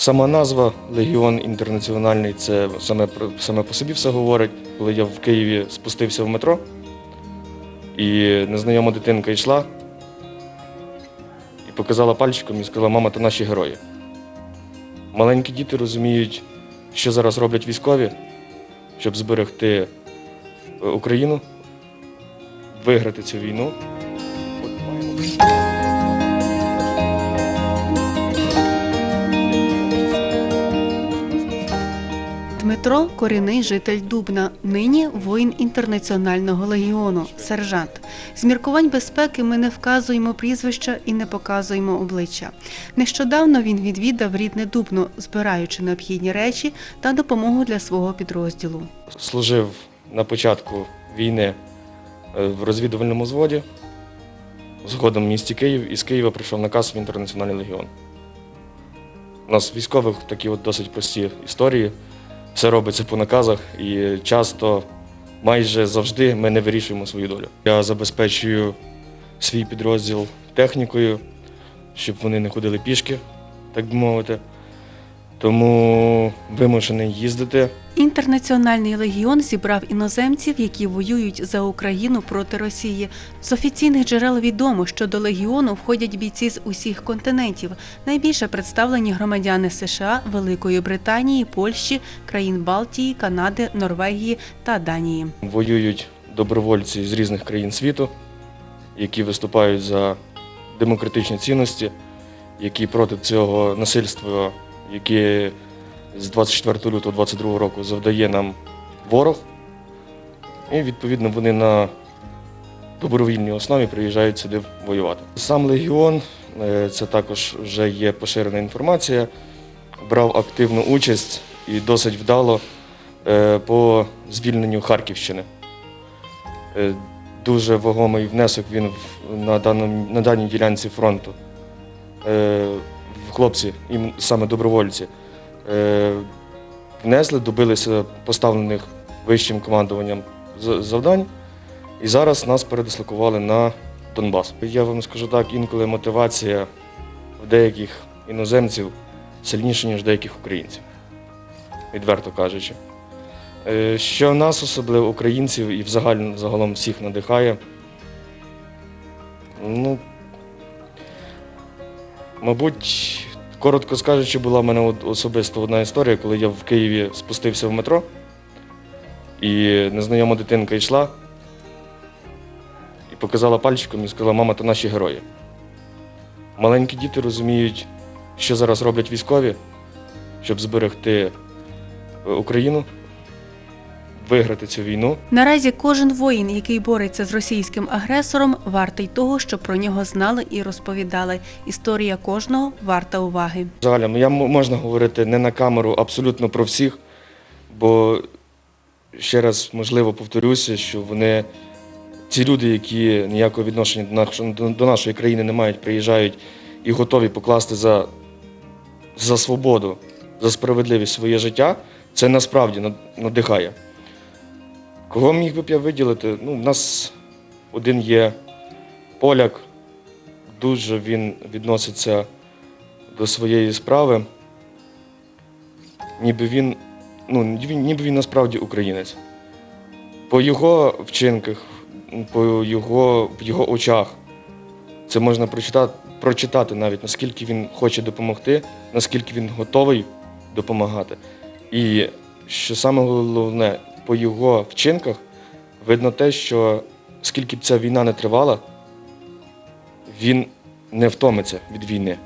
Сама назва Легіон інтернаціональний це саме, саме по собі все говорить. Коли я в Києві спустився в метро, і незнайома дитинка йшла і показала пальчиком і сказала, мама, то наші герої. Маленькі діти розуміють, що зараз роблять військові, щоб зберегти е, Україну, виграти цю війну. От маємо. Дмитро корінний житель Дубна, нині воїн інтернаціонального легіону, сержант. З міркувань безпеки ми не вказуємо прізвища і не показуємо обличчя. Нещодавно він відвідав рідне Дубно, збираючи необхідні речі та допомогу для свого підрозділу. Служив на початку війни е, в розвідувальному зводі, згодом в місті Київ, і з Києва прийшов наказ в інтернаціональний легіон. У нас військових такі от досить прості історії. Все робиться по наказах, і часто, майже завжди, ми не вирішуємо свою долю. Я забезпечую свій підрозділ технікою, щоб вони не ходили пішки, так би мовити. Тому вимушений їздити. Інтернаціональний легіон зібрав іноземців, які воюють за Україну проти Росії. З офіційних джерел відомо, що до легіону входять бійці з усіх континентів. Найбільше представлені громадяни США, Великої Британії, Польщі, країн Балтії, Канади, Норвегії та Данії. Воюють добровольці з різних країн світу, які виступають за демократичні цінності, які проти цього насильства, яке з 24 лютого 2022 року завдає нам ворог. І відповідно вони на добровільній основі приїжджають сюди воювати. Сам легіон е, це також вже є поширена інформація. Брав активну участь і досить вдало е, по звільненню Харківщини. Е, Дуже вагомий внесок він на даній ділянці фронту. Хлопці, ім- саме добровольці, е, внесли, добилися поставлених вищим командуванням завдань, і зараз нас передислокували на Донбас. Я вам скажу так, інколи мотивація в деяких іноземців сильніша, ніж деяких українців, відверто кажучи. Е, Що нас, особливо українців, і взагалі загалом всіх надихає. Ну, мабуть, коротко скажучи, була в мене особисто одна історія, коли я в Києві спустився в метро, і незнайома дитинка йшла і показала пальчиком і сказала, мама, то наші герої. Маленькі діти розуміють, що зараз роблять військові, щоб зберегти е, Україну, виграти цю війну. Наразі кожен воїн, який бореться з російським агресором, вартий того, щоб про нього знали і розповідали. Історія кожного варта уваги. Загалом я можна говорити не на камеру абсолютно про всіх, бо ще раз можливо повторюся, що вони ці люди, які ніякого відношення до нашої, до- до нашої країни не мають, приїжджають і готові покласти за, за свободу, за справедливість своє життя, це насправді надихає. Кого міг би б я виділити? Ну, в нас один є поляк, дуже він відноситься до своєї справи, ніби він, ну, ніби він насправді українець. По його вчинках, по його, в його очах, це можна прочитати, прочитати навіть, наскільки він хоче допомогти, наскільки він готовий допомагати. І що саме головне, по його вчинках видно те, що скільки б ця війна не тривала, він не втомиться від війни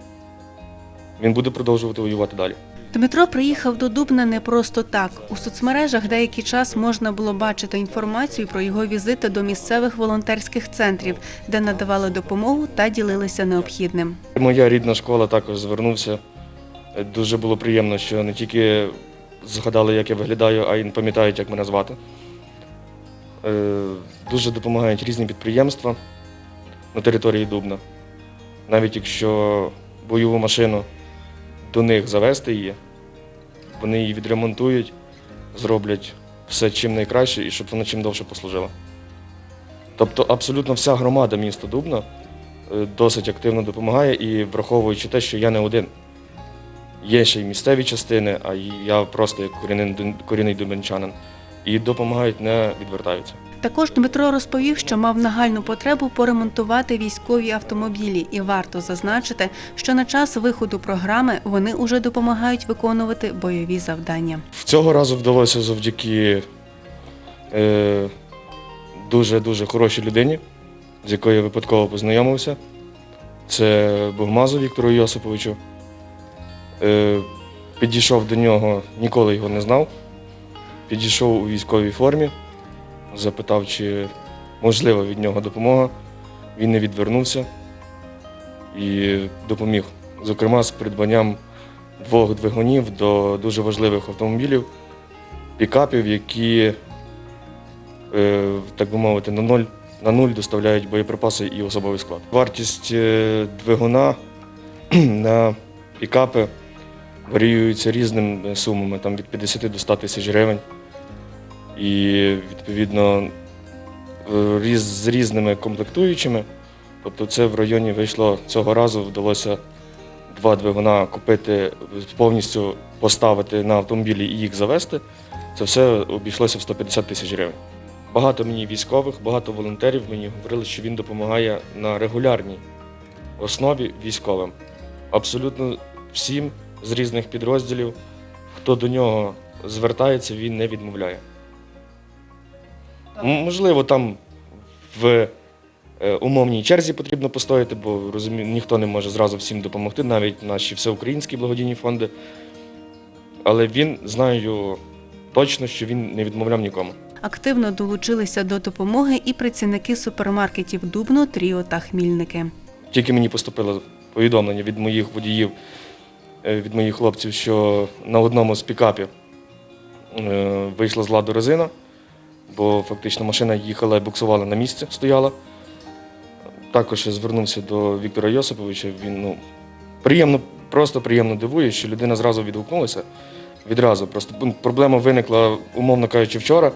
він буде продовжувати воювати далі. Дмитро приїхав до Дубна не просто так. У соцмережах деякий час можна було бачити інформацію про його візити до місцевих волонтерських центрів, де надавали допомогу та ділилися необхідним. Моя рідна школа також звернувся. Дуже було приємно, що не тільки згадали, як я виглядаю, а й не пам'ятають, як мене звати. Е, Дуже допомагають різні підприємства на території Дубна. Навіть якщо бойову машину до них завести її, вони її відремонтують, зроблять все чим найкраще і щоб вона чим довше послужила. Тобто абсолютно вся громада міста Дубна е, досить активно допомагає і враховуючи те, що я не один. Є ще й місцеві частини, а я просто як корінний, корінний дубенчанин. І допомагають, не відвертаються. Також Дмитро розповів, що мав нагальну потребу поремонтувати військові автомобілі, і варто зазначити, що на час виходу програми вони уже допомагають виконувати бойові завдання. Цього разу вдалося завдяки е, дуже-дуже хорошій людині, з якою я випадково познайомився. Це Богмазу Віктору Йосиповичу. Е, підійшов до нього, ніколи його не знав. Підійшов у військовій формі, запитав, чи можлива від нього допомога. Він не відвернувся і допоміг. Зокрема, з придбанням двох двигунів до дуже важливих автомобілів, пікапів, які, е, так би мовити, на нуль, на нуль доставляють боєприпаси і особовий склад. Вартість е, двигуна на пікапи варіюється різними сумами, там від 50 до 100 тисяч гривень. І відповідно е, різ, з різними комплектуючими. Тобто це в районі вийшло цього разу, вдалося два двигуна купити, повністю поставити на автомобілі і їх завести. Це все обійшлося в 150 тисяч гривень. Багато мені військових, багато волонтерів мені говорили, що він допомагає на регулярній основі військовим. Абсолютно всім з різних підрозділів, хто до нього звертається, він не відмовляє. Можливо, там в е, умовній черзі потрібно постояти, бо розумію, ніхто не може зразу всім допомогти, навіть наші всеукраїнські благодійні фонди. Але він знаю точно, що він не відмовляв нікому. Активно долучилися до допомоги і працівники супермаркетів Дубно, Тріо та Хмільники. Тільки мені поступило повідомлення від моїх водіїв, від моїх хлопців, що на одному з пікапів е, вийшла з ладу резина, бо фактично машина їхала і буксувала на місці, стояла. Також звернувся до Віктора Йосиповича. Він ну, приємно, просто приємно дивує, що людина зразу відгукнулася. Відразу. Просто ну, проблема виникла, умовно кажучи, вчора.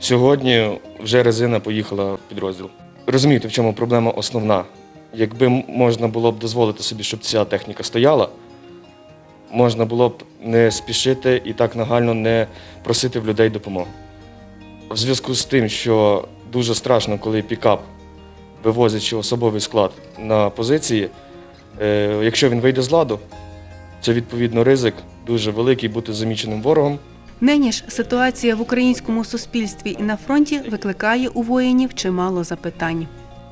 Сьогодні вже резина поїхала в підрозділ. Розумієте, в чому проблема основна? Якби можна було б дозволити собі, щоб ця техніка стояла, можна було б не спішити і так нагально не просити в людей допомоги. В зв'язку з тим, що дуже страшно, коли пікап, вивозячи особовий склад на позиції, е, якщо він вийде з ладу, це відповідно ризик дуже великий бути заміченим ворогом. Нині ж ситуація в українському суспільстві і на фронті викликає у воїнів чимало запитань.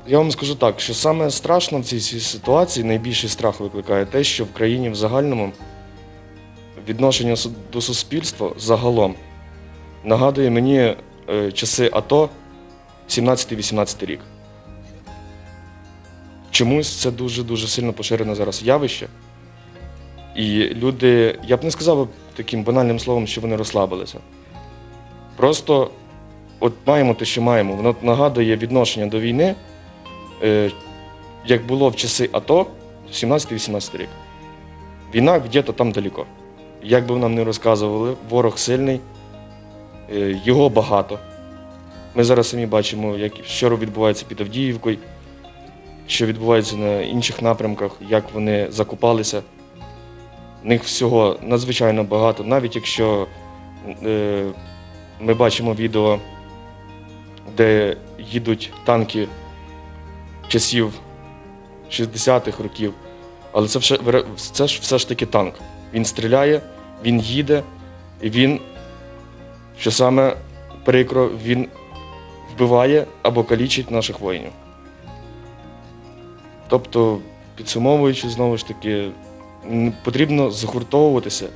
Я вам скажу так, що саме страшно в цій ситуації, найбільший страх викликає те, що в країні в загальному відношення до суспільства загалом нагадує мені е, часи АТО 17-18 рік. Чомусь це дуже-дуже сильно поширене зараз явище. І люди, я б не сказав таким банальним словом, що вони розслабилися. Просто от маємо те, що маємо. Воно нагадує відношення до війни, е, як було в часи АТО 17-18 рік. Війна где-то там далеко. Як би нам не розказували, ворог сильний, е, його багато. Ми зараз самі бачимо, як, що відбувається під Авдіївкою, що відбувається на інших напрямках, як вони закупалися. В них всього надзвичайно багато, навіть якщо е, ми бачимо відео, де їдуть танки часів 60-х років, але це, все, це ж все ж таки танк. Він стріляє, він їде, і він, що саме прикро, він вбиває або калічить наших воїнів. Тобто, підсумовуючи, знову ж таки, потрібно згуртовуватися,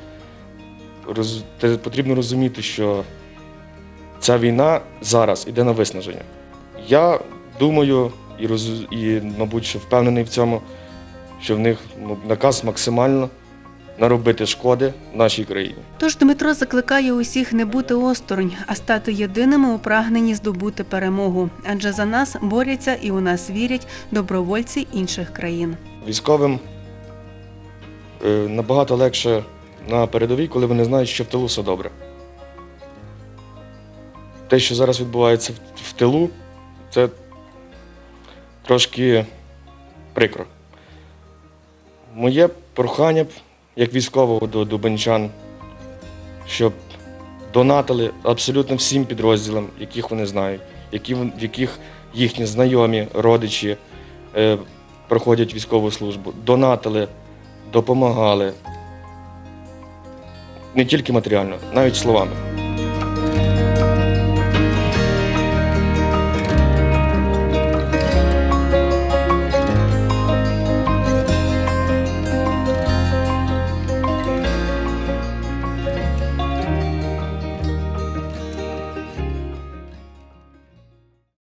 роз, потрібно розуміти, що ця війна зараз іде на виснаження. Я думаю і, роз, і мабуть, що впевнений в цьому, що в них ну, наказ максимально наробити шкоди нашій країні. Тож Дмитро закликає усіх не бути осторонь, а стати єдиними у прагненні здобути перемогу. Адже за нас борються і у нас вірять добровольці інших країн. Військовим е, набагато легше на передовій, коли вони знають, що в тилу все добре. Те, що зараз відбувається в- тилу, це трошки прикро. Моє прохання, як військового до дубенчан, щоб донатили абсолютно всім підрозділам, яких вони знають, які, в яких їхні знайомі, родичі е, проходять військову службу. Донатили, допомагали. Не тільки матеріально, навіть словами.